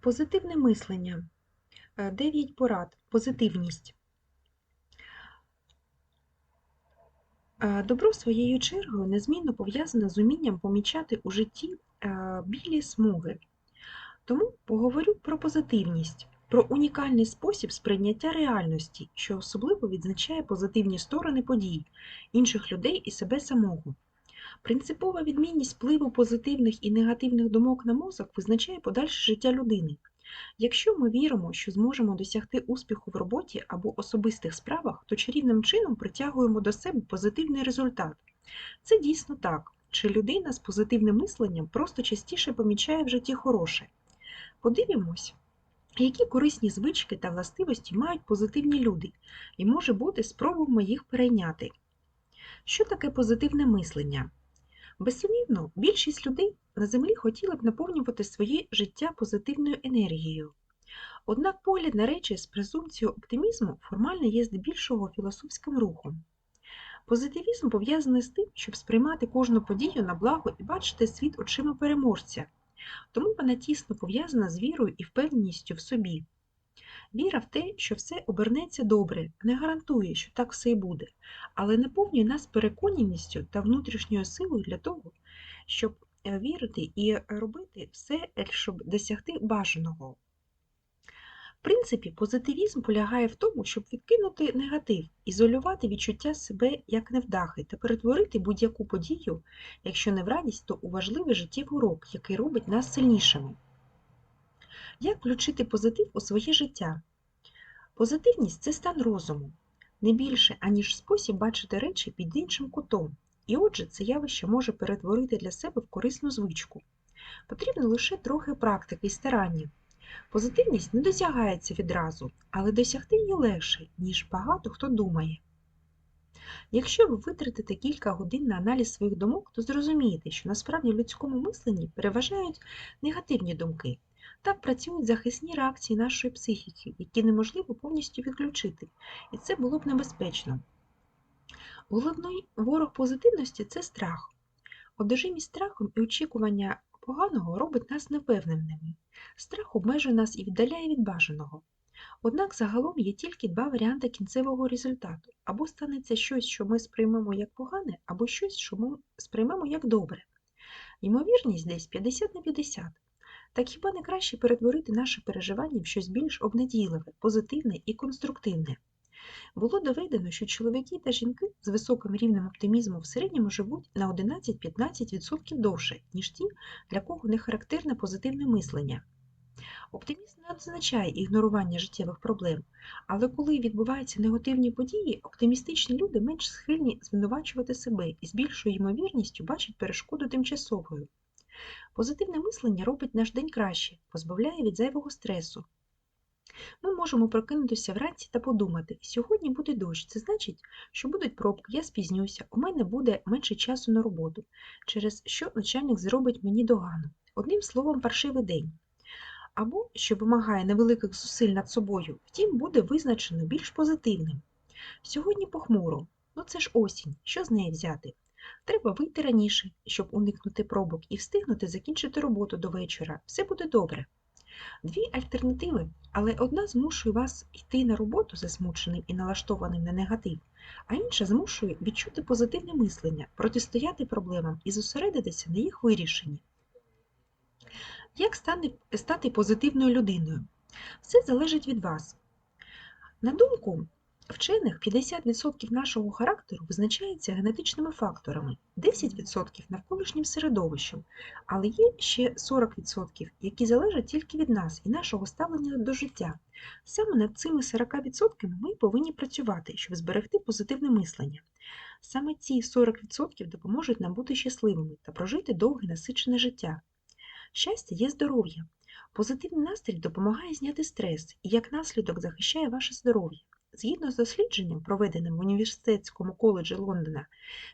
Позитивне мислення. Е, Дев'ять порад. Позитивність. Е, Добро своєю чергою незмінно пов'язане з умінням помічати у житті е, білі смуги. Тому поговорю про позитивність, про унікальний спосіб сприйняття реальності, що особливо відзначає позитивні сторони подій, інших людей і себе самого. Принципова відмінність впливу позитивних і негативних думок на мозок визначає подальше життя людини. Якщо ми віримо, що зможемо досягти успіху в роботі або особистих справах, то чарівним чином притягуємо до себе позитивний результат. Це дійсно так. Чи людина з позитивним мисленням просто частіше помічає в житті хороше? Подивимось, які корисні звички та властивості мають позитивні люди, і може бути спробуємо їх перейняти. Що таке позитивне мислення? Безсумнівно, більшість людей на землі хотіли б наповнювати своє життя позитивною енергією. Однак погляд на речі з презумпцією оптимізму формально є здебільшого філософським рухом. Позитивізм пов'язаний з тим, щоб сприймати кожну подію на благо і бачити світ очима переможця, тому вона тісно пов'язана з вірою і впевненістю в собі. Віра в те, що все обернеться добре, не гарантує, що так все і буде, але наповнює нас переконаністю та внутрішньою силою для того, щоб е, вірити і робити все, щоб досягти бажаного. В принципі, позитивізм полягає в тому, щоб відкинути негатив, ізолювати відчуття себе як невдахи та перетворити будь-яку подію, якщо не в радість, то у важливий життєвий урок, який робить нас сильнішими. Як включити позитив у своє життя? Позитивність це стан розуму, не більше, аніж спосіб бачити речі під іншим кутом, і отже, це явище може перетворити для себе в корисну звичку. Потрібно лише трохи практики і старання. Позитивність не досягається відразу, але досягти її легше, ніж багато хто думає. Якщо ви витратите кілька годин на аналіз своїх думок, то зрозумієте, що насправді в людському мисленні переважають негативні думки. Так працюють захисні реакції нашої психіки, які неможливо повністю відключити, і це було б небезпечно. Головний ворог позитивності це страх. Одержимість страхом і очікування поганого робить нас невпевненими. Страх обмежує нас і віддаляє від бажаного. Однак загалом є тільки два варіанти кінцевого результату: або станеться щось, що ми сприймемо як погане, або щось, що ми сприймемо як добре. Ймовірність десь 50 на 50. Так хіба не краще перетворити наше переживання в щось більш обнадійливе, позитивне і конструктивне? Було доведено, що чоловіки та жінки з високим рівнем оптимізму в середньому живуть на 11-15% довше, ніж ті, для кого не характерне позитивне мислення. Оптимізм не означає ігнорування життєвих проблем, але коли відбуваються негативні події, оптимістичні люди менш схильні звинувачувати себе і з більшою ймовірністю бачать перешкоду тимчасовою. Позитивне мислення робить наш день краще, позбавляє від зайвого стресу. Ми можемо прокинутися вранці та подумати, сьогодні буде дощ, це значить, що будуть пробки, я спізнюся, у мене буде менше часу на роботу, через що начальник зробить мені догану. Одним словом, паршивий день. Або, що вимагає невеликих зусиль над собою, втім, буде визначено більш позитивним. Сьогодні похмуро, ну це ж осінь, що з неї взяти? Треба вийти раніше, щоб уникнути пробок і встигнути закінчити роботу до вечора. Все буде добре. Дві альтернативи, але одна змушує вас йти на роботу засмученим і налаштованим на негатив, а інша змушує відчути позитивне мислення, протистояти проблемам і зосередитися на їх вирішенні. Як стати позитивною людиною? Все залежить від вас. На думку вчених, 50% нашого характеру визначається генетичними факторами, 10% навколишнім середовищем, але є ще 40%, які залежать тільки від нас і нашого ставлення до життя. Саме над цими 40% ми повинні працювати, щоб зберегти позитивне мислення. Саме ці 40% допоможуть нам бути щасливими та прожити довге насичене життя. Щастя є здоров'я. Позитивний настрій допомагає зняти стрес і як наслідок захищає ваше здоров'я. Згідно з дослідженням, проведеним в університетському коледжі Лондона,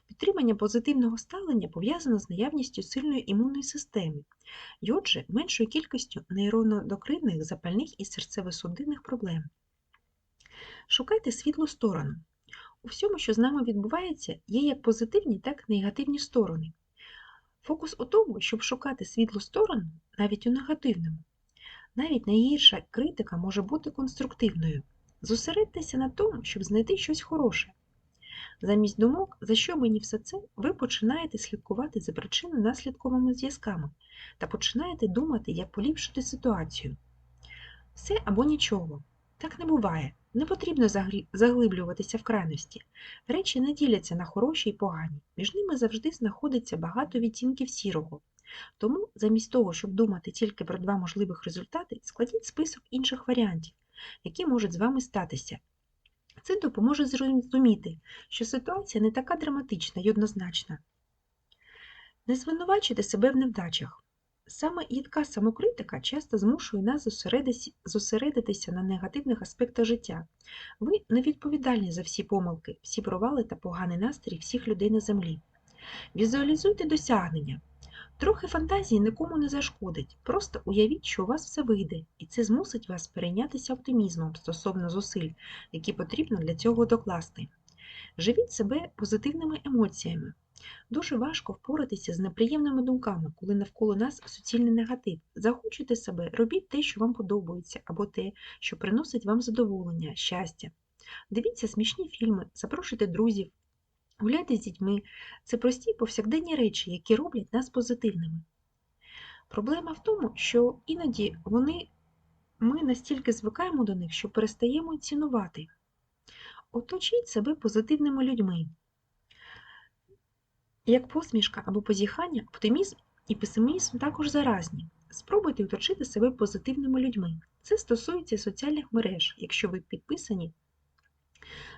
підтримання позитивного ставлення пов'язано з наявністю сильної імунної системи і, отже, меншою кількістю нейронодокринних, запальних і серцево-судинних проблем. Шукайте світлу сторону. У всьому, що з нами відбувається, є як позитивні, так і негативні сторони. Фокус у тому, щоб шукати світлу сторону навіть у негативному. Навіть найгірша критика може бути конструктивною. Зосередьтеся на тому, щоб знайти щось хороше. Замість думок, за що мені все це, ви починаєте слідкувати за причинно-наслідковими зв'язками та починаєте думати, як поліпшити ситуацію. Все або нічого. Так не буває. Не потрібно заглиблюватися в крайності. Речі не діляться на хороші і погані. Між ними завжди знаходиться багато відтінків сірого. Тому, замість того, щоб думати тільки про два можливих результати, складіть список інших варіантів, які можуть з вами статися. Це допоможе зрозуміти, що ситуація не така драматична й однозначна. Не звинувачуйте себе в невдачах. Саме їдка самокритика часто змушує нас зосередитися на негативних аспектах життя. Ви не відповідальні за всі помилки, всі провали та поганий настрій всіх людей на землі. Візуалізуйте досягнення. Трохи фантазії нікому не зашкодить. Просто уявіть, що у вас все вийде, і це змусить вас перейнятися оптимізмом стосовно зусиль, які потрібно для цього докласти. Живіть себе позитивними емоціями. Дуже важко впоратися з неприємними думками, коли навколо нас суцільний негатив. Захочете себе, робіть те, що вам подобається, або те, що приносить вам задоволення, щастя. Дивіться смішні фільми, запрошуйте друзів, гуляйте з дітьми. Це прості повсякденні речі, які роблять нас позитивними. Проблема в тому, що іноді вони, ми настільки звикаємо до них, що перестаємо цінувати. Оточіть себе позитивними людьми. Як посмішка або позіхання, оптимізм і песимізм також заразні. Спробуйте оточити себе позитивними людьми. Це стосується соціальних мереж, якщо ви підписані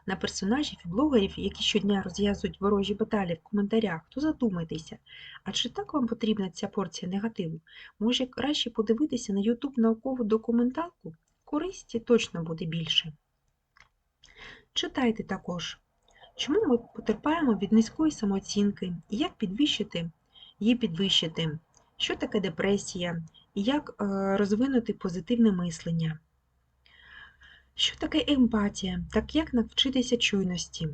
на персонажів і блогерів, які щодня розв'язують ворожі баталії в коментарях, то задумайтеся, а чи так вам потрібна ця порція негативу? Може краще подивитися на YouTube наукову документалку? Користі точно буде більше. Читайте також. Чому ми потерпаємо від низької самооцінки? І як підвищити її підвищити? Що таке депресія? І як е, розвинути позитивне мислення? Що таке емпатія? Так як навчитися чуйності?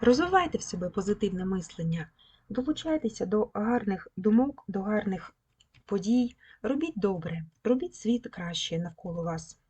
Розвивайте в себе позитивне мислення, долучайтеся до гарних думок, до гарних подій, робіть добре, робіть світ краще навколо вас.